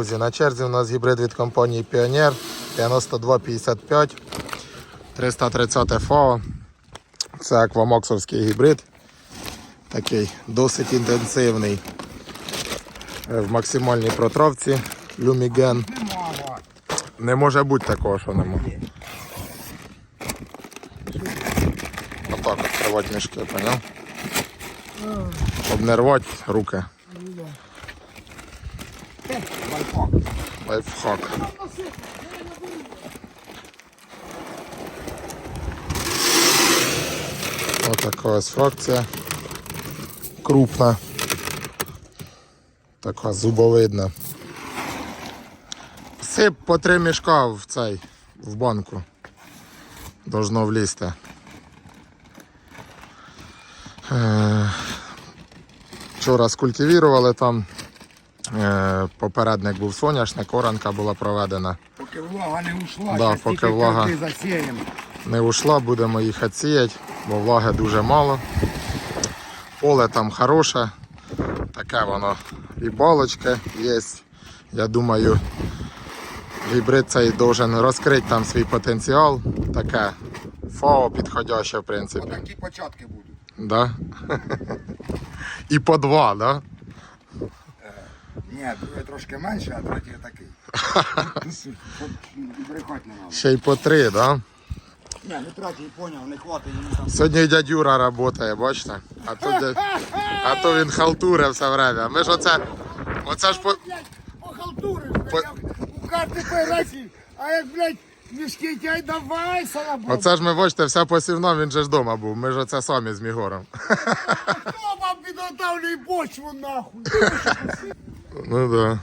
друзі, на черзі у нас гібрид від компанії Pioneer 9255 330 FAO. Це аквамоксовський гібрид. Такий досить інтенсивний. Е, В максимальній протравці люміген. Не може бути такого, що не може. Отак відкривати мішки, поняв? Щоб не рвати руки. Лайфхак. Лайфхак. Ось така ось фракція. Крупна. Така зубовидна. Сип по три мішка в цей, в банку. Должно влізти. Е, Вчора скультивірували там. Е, Попередник був соняшник, оранка була проведена. Поки влага не ушла, Да, поки влага- засіємо. Не ушла, будемо їх відсіяти, бо влаги дуже мало. Поле там хороше, таке воно і балочки є. Я думаю, гібрид цей должен розкрити там свій потенціал. Таке ФАО підходяще, в принципі. Отакі початки будуть. Да? І по два, да? Ні, другий трошки менше, а третій такий. Щоб не треба. Ще й по три, да? Ні, не третій, поняв, не хватить йому там. Сьогодні дядь Юра працює, бачите? А то, дядь... а то він халтуре все время. Ми ж оце, оце ж по... Похалтуриш, По- блядь, у карти пересі, а як, блядь, мішки тяй давай, салабон. Оце ж ми бачите, вся посівна, він же ж вдома був. Ми ж оце самі з Мігором. Хто вам підготовлює почву, нахуй? Ну да.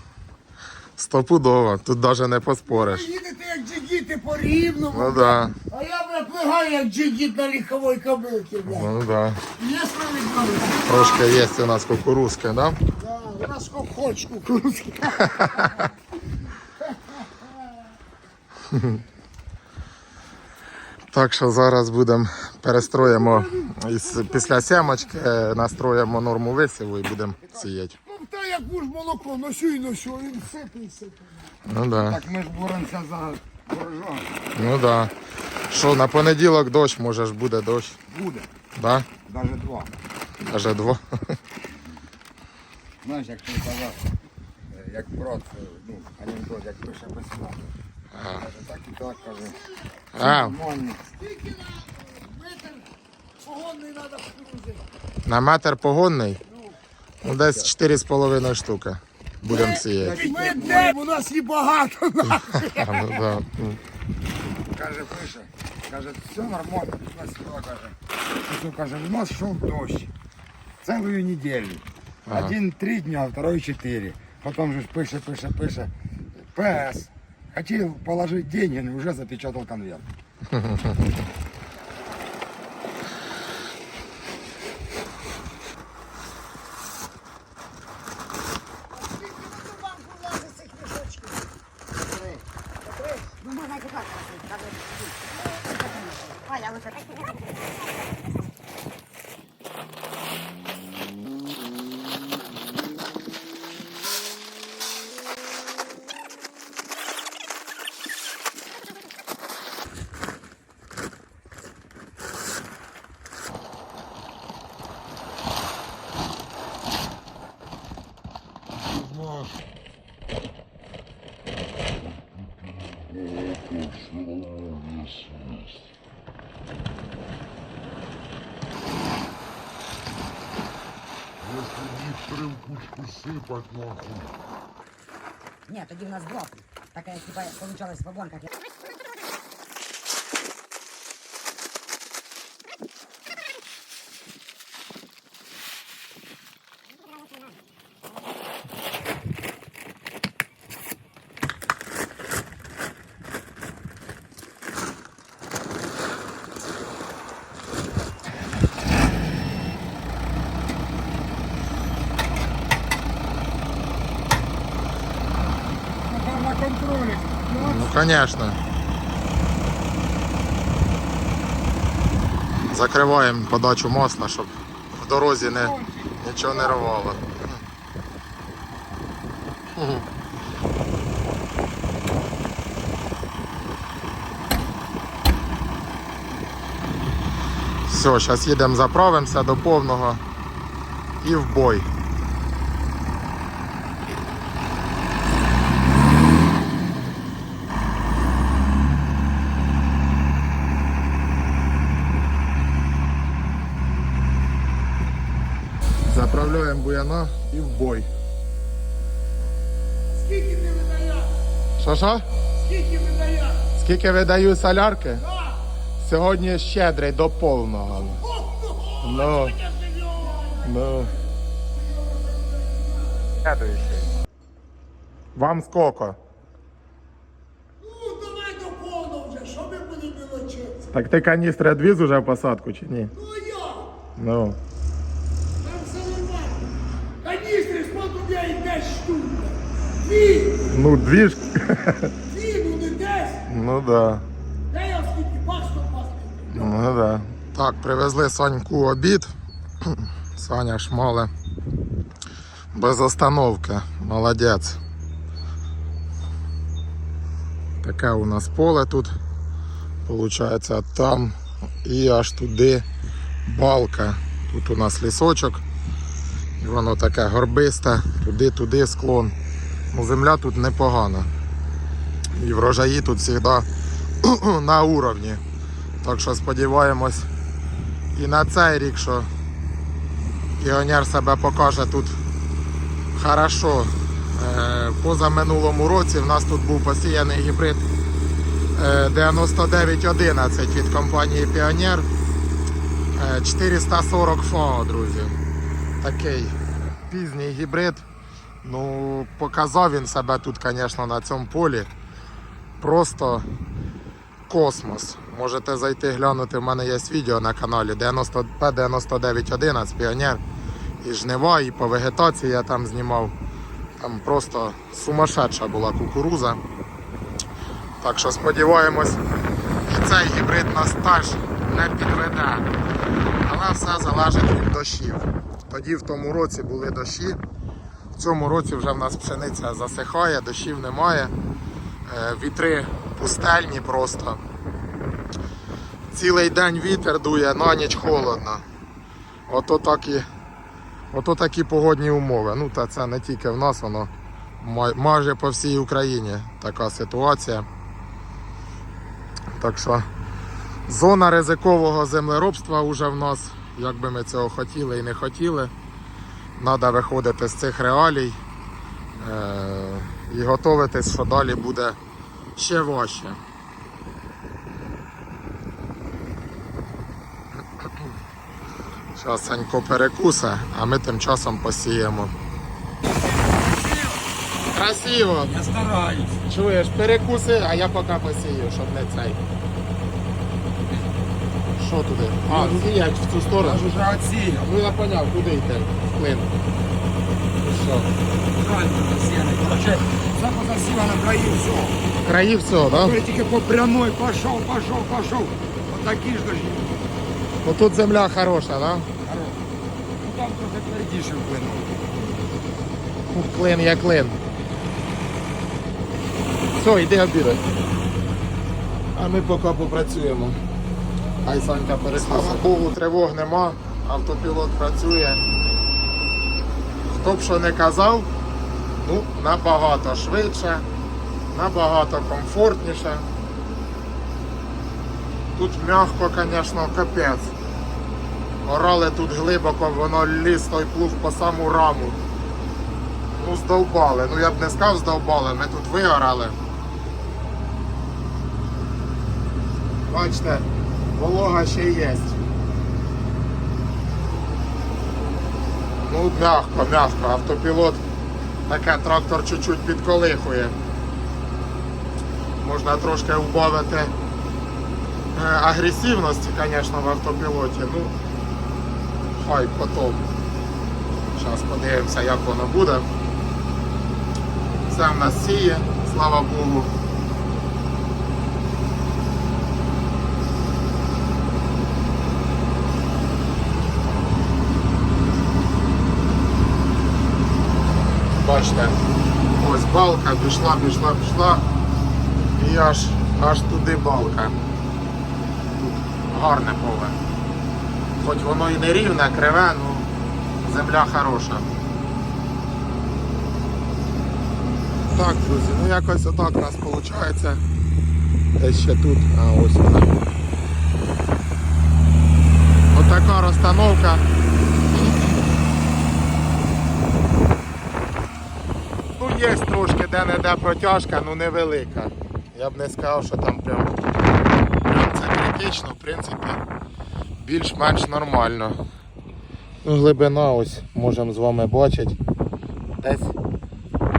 Стопудово, тут навіть не поспориш. Ви їдете як джигіти по рівному, Ну да. а я, блядь, плигаю як джигіт на ліховій кобилці, блядь. Ну да. Є справедливість? Трошки є у нас кукурузки, да? Да, у нас хоч хоч кукурузки. Так що зараз будемо перестроїмо після сямочки, е, настроїмо норму висіву і будемо сіяти. Ну, як муж молоко, носю і носю, він сипе і сипе. Ну да. Так ми ж боремося за урожай. Ну да. Що, на понеділок дощ, може ж буде дощ. Буде. Да? Навіть два. Даже два. Знаєш, як ти казав, е, як брат, е, ну, анекдот, як пише письмо. Каже, так і так, каже. А, Нормально. Скільки на метр погонний треба кукурузи? на метр погонний. Ну, десь 4,5 штуки. Будемо сіяти. Ми де? У нас їх багато. А, ну, Каже, пише, каже, все нормально, каже. Каже, у нас шел дождь. Целую неделю. Один три дня, второй четыре. Потом же пише, пише, пише. ПС. Хотел положить деньги, но уже запечатал конверт. Ну, можна і купати. Аля, лучше так. Если кучку сыпать нахуй. Ні, тоді в нас блок. Така, типа, получалась в обонках. Конечно. Закриваємо подачу масла, щоб в дорозі не, нічого не рвало. Все, зараз їдемо заправимося до повного і в бой. Буяна і в бой. Скільки ти видаєш? Що що? Скільки видаєш? Скільки видаю солярки? Сьогодні щедрий до повного. Ну. Ну. Вам сколько? Ну, давай до повного вже, що ми будемо мілочитися? Так ти каністри відвіз уже в посадку чи ні? Ну я, Ну. там все нормально. Каністри, сколько в мене йде штук? Дві, Ну, дві ж. дві, ну не десять. Ну да. Де я скільки? 120. Ну да. Так, привезли Саньку обід. Саня шмале. Без остановки. Молодець. Таке у нас поле тут. Получається там і аж туди балка. Тут у нас лісочок. І воно таке горбисте, туди-туди склон. Ну, земля тут непогана. І врожаї тут завжди на уровні. Так що сподіваємось і на цей рік, що піонер себе покаже тут хорошо. Е, Поза минулому році в нас тут був посіяний гібрид е, 9911 від компанії Піонер. Е, 440 ФАО, друзі. Такий пізній гібрид. Ну, показав він себе тут, звісно, на цьому полі. Просто космос. Можете зайти глянути, в мене є відео на каналі 90 P9911 Піонер. І жнива, і по вегетації я там знімав. Там просто сумасшедша була кукуруза. Так що сподіваємось, і цей гібрид нас теж не підведе. Але все залежить від дощів. Тоді в тому році були дощі. В цьому році вже в нас пшениця засихає, дощів немає. Е, Вітри пустельні просто. Цілий день вітер дує, на ніч холодно. Ото такі, ото такі погодні умови. Ну та це не тільки в нас, воно майже по всій Україні така ситуація. Так що зона ризикового землеробства вже в нас, як би ми цього хотіли і не хотіли. Треба виходити з цих реалій е- і готуватись, що далі буде ще важче. Зараз Санько перекусе, а ми тим часом посіємо. Красиво! Я стараюсь. Чуєш, перекуси, а я поки посію, щоб не цей. Що туди? А, сіять в цю сторону. Я ж уже отсеял. Ну я поняв, куди йти? В клин. Ну що? Короче, запах засіла на краї все. Краї все, так? Я тільки по прямой пошел, пошел, пошел. Вот ж дожді. Ну тут земля хороша, так? Да? Хорош. Ну там трохи твердіше вплинуло. Ну, Клин є клин. Все, йди обідай. А ми поки попрацюємо. Хай Санька перекусить. Слава Богу, тривог нема, автопілот працює. Хто б що не казав, ну, набагато швидше, набагато комфортніше. Тут м'яко, звісно, капець. Орали тут глибоко, воно ліз той плуг по саму раму. Ну, здовбали. Ну я б не сказав здовбали, ми тут вигорали. Бачите, волога ще є. Ну, м'яко, м'яко. Автопілот таке трактор чуть-чуть підколихує. Можна трошки убавити е, агресивності, звісно, в автопілоті. Ну, хай потім. Зараз подивимося, як воно буде. Все в нас сіє, слава Богу. Бачите, ось балка пішла, пішла, пішла. І аж, аж туди балка. Тут гарне поле. хоч воно і не рівне, криве, ну земля хороша. Так, друзі, ну якось отак у нас виходить. Десь ще тут, а ось вона. Отака розстановка. Ну, є трошки де-не-де протяжка, ну невелика. Я б не сказав, що там прям, прям це критично, в принципі, більш-менш нормально. Ну, глибина ось можемо з вами бачити. Десь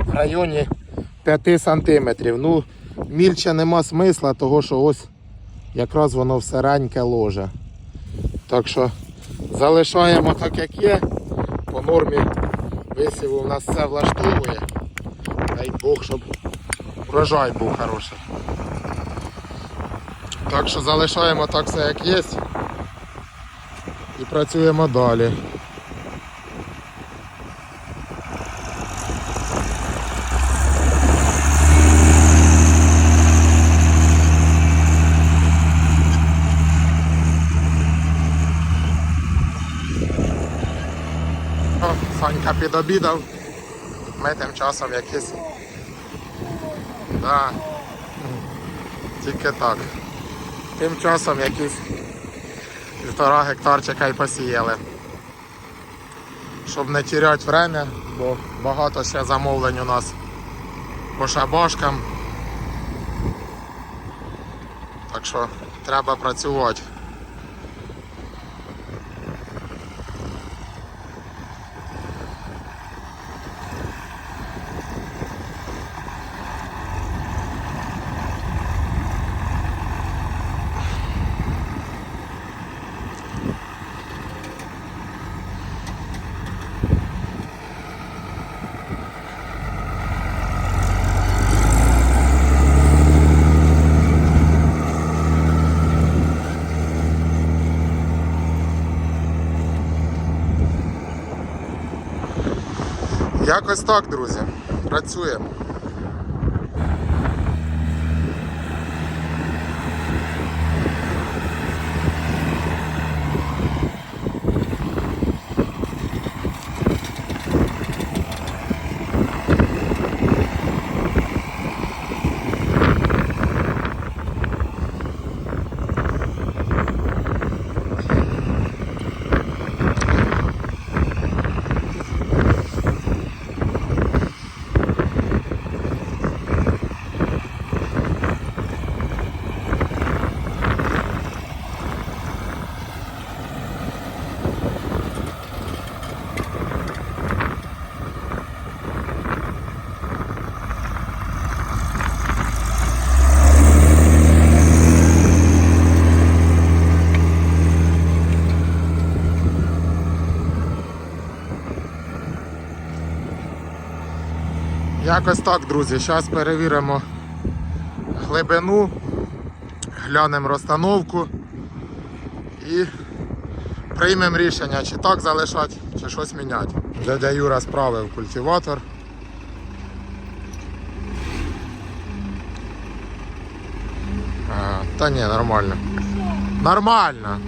в районі 5 сантиметрів. Ну, мільче нема смисла, того що ось якраз воно все раньке ложе. Так що залишаємо так, як є. По нормі висіву у нас все влаштовує. Дай Бог, щоб врожай був хороший. Так що залишаємо так все як є. І працюємо далі. Санька підобідав. Ми тим часом якісь. Да. Тільки так. Тим часом якісь півтора гектарчика і посіяли. Щоб не тіряти время, бо багато ще замовлень у нас по шабашкам. Так що треба працювати. Якось так, друзі. Працюємо. Якось так, друзі. Зараз перевіримо глибину, глянемо розстановку і приймемо рішення, чи так залишати, чи щось міняти. Дядя Юра справив культиватор. А, та ні, нормально. Нормально.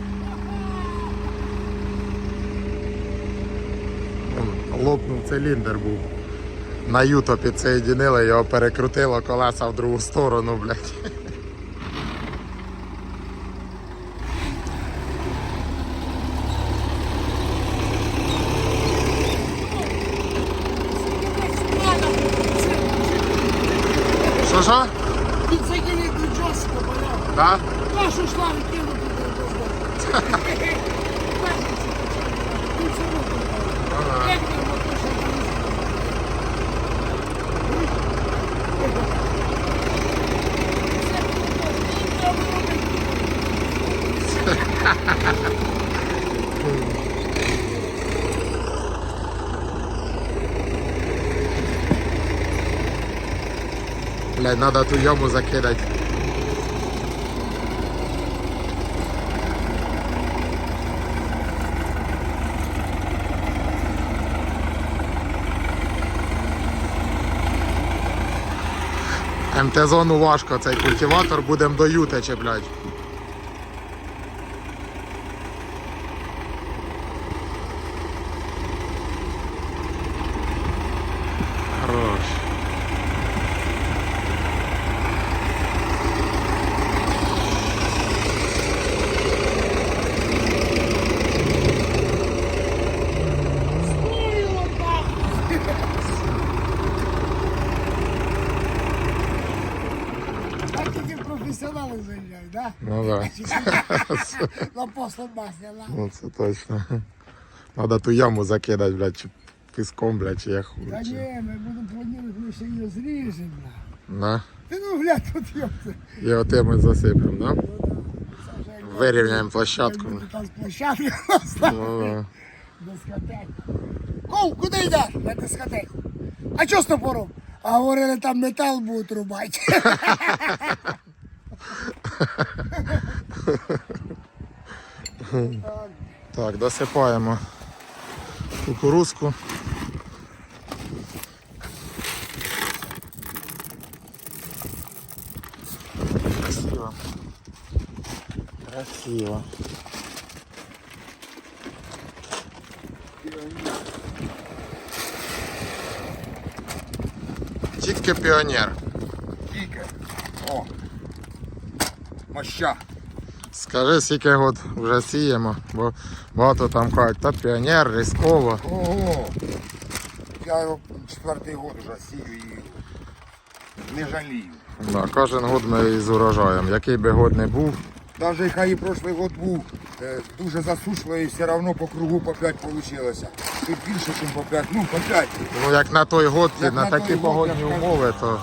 Лопнув циліндр був. На юто підсоєдинили, його перекрутило колеса в другу сторону, блядь. Що що? До Джосика, понятно. Да? Нашу шлаву кинути Блядь, надо ту яму закидать. МТ-зону важко, цей культиватор будемо до юти чіплять. Ну да. На после масляна. Ну це точно. Надо ту яму закидати, блядь, чи піском, блядь, чи я хуй. Та ні, ми будемо планувати, ми ще її зріжемо. На. Ти ну глянь, тут йопти. І оте ми засипемо, да? Вирівняємо площадку. Там Ну, дискотеку. Ков, куди йдеш? На дискотеку. А що з топором? А говорили, там метал будуть рубати. Так, досипаємо кукурузку. Красиво. Красиво. Тільки піонер. Тільки. О. Моща. Скажи, скільки год вже сіємо, бо багато там кажуть, та піонер, рисково. Ого. Я його четвертий год уже сію і не жалію. Да, кожен год ми із урожаєм. Який би год не був, Навіть хай і прошлий год був е, дуже засушливий, все одно по кругу по 5 вийшло. Тут більше, ніж по 5. Ну, по 5. ну як на той год, Як на, на такі год, погодні умови, то.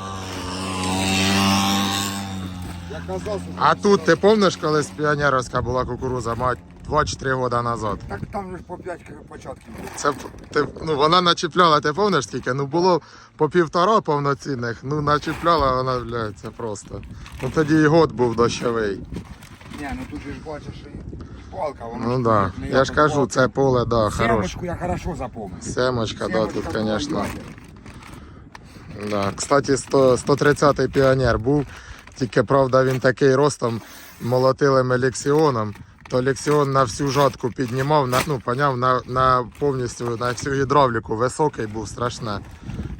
А тут ти пам'ятаєш, коли з піонерівська була кукуруза, мать 2-3 роки назад. так там же ж по 5 початків було. Це ти, ну, вона начіпляла, ти пам'ятаєш скільки? Ну було по півтора повноцінних, ну начіпляла вона, блядь, це просто. Ну тоді і год був дощовий. Ні, ну тут же ж бачиш і палка, вона Ну так. Да. Я ж кажу, палка. це поле, да, хороше. Семочку я хорошо запомнив. Семочка, да, тут, звісно. Да. Кстати, 130-й піонер був, тільки правда він такий ростом молотили ми лексіоном. То лексіон на всю жатку піднімав, на, ну, поняв, на, на повністю на всю гідравліку високий був страшно.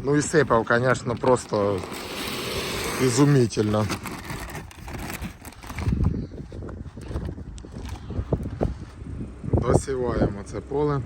Ну і сипав, звісно, просто ізумітельно. Досіваємо це поле.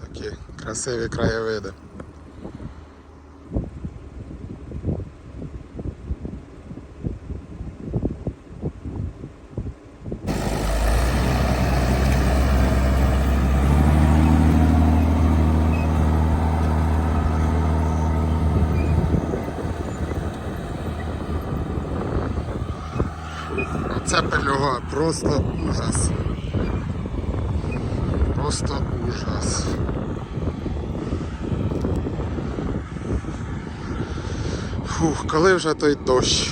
Такі красиві краєвиди. Оце пельога просто ужас. Просто ужас. Фух, коли вже той дощ?